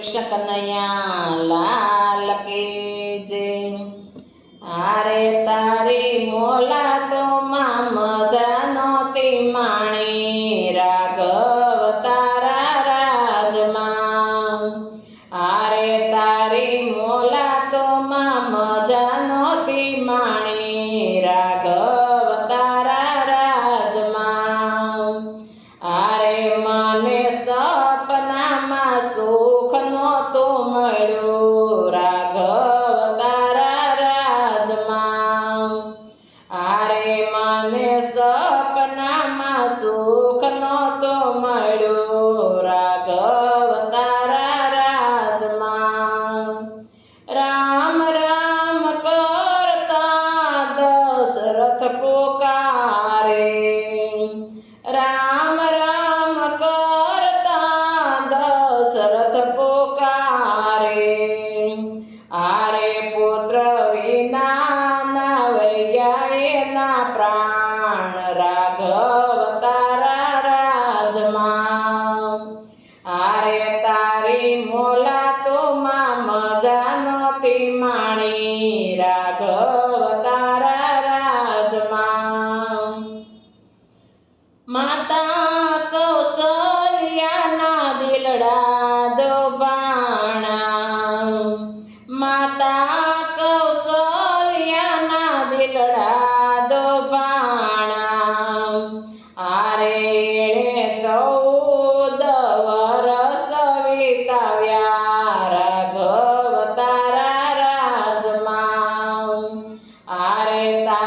કૃષ્ણ કનૈયા લાલ કે જય. આરે તારી મોલા તો 哎。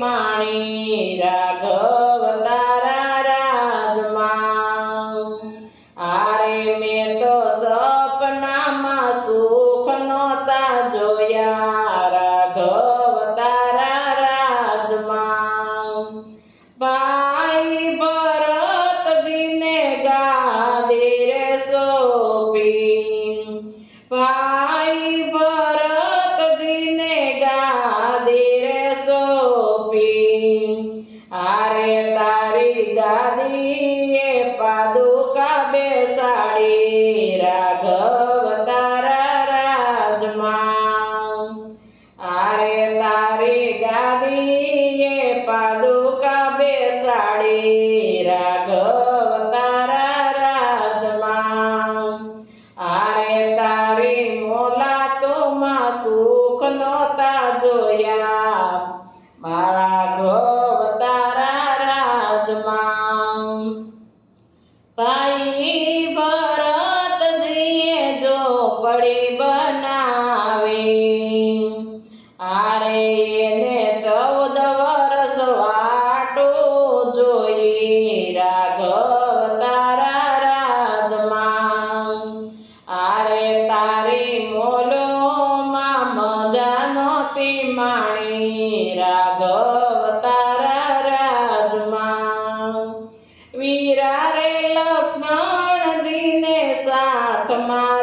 માણી રા જોયા મારા ઘોવ તારા રાજમાં આરે ચૌદ વર્ષ જોઈએ રાઘવ તારા રાજમાં 分吗？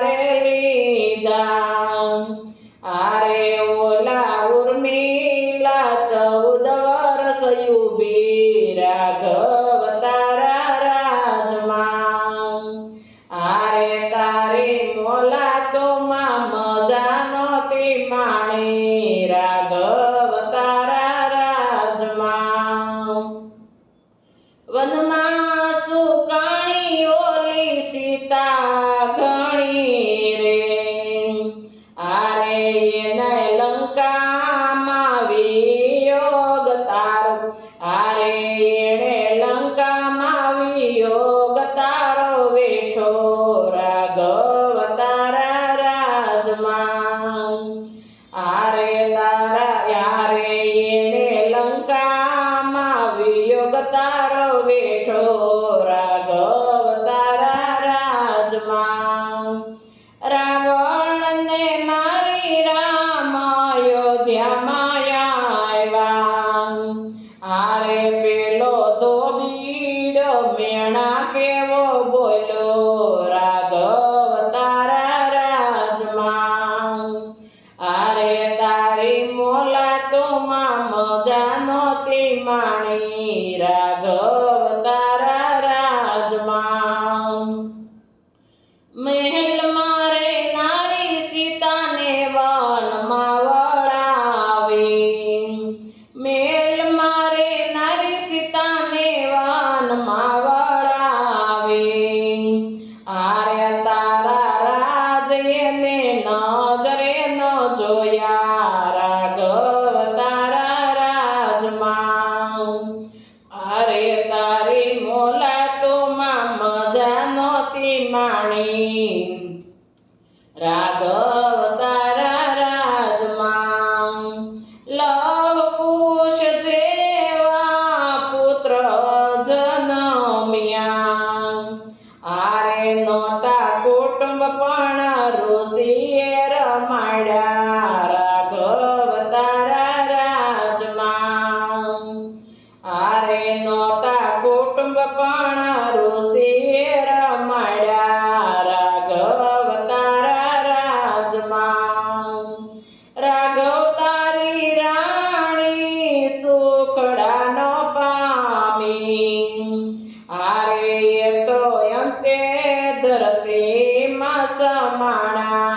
યોગ વેઠો રાઘવ તારા રાજમાં આરે તારા યારે એને લંકામાં વિયોગ તારો વેઠો રા માં મજાનો તે માણી. રાઘવ તારા રાજમાં. મહેલમાં રે નારી સીતાને વનમાં વળાવી. મહેલમાં રે નારી સીતાને વનમાં વળાવી. આરે તારા રાજે ને નજરે ન જોયા. ધરતે માં સમાણા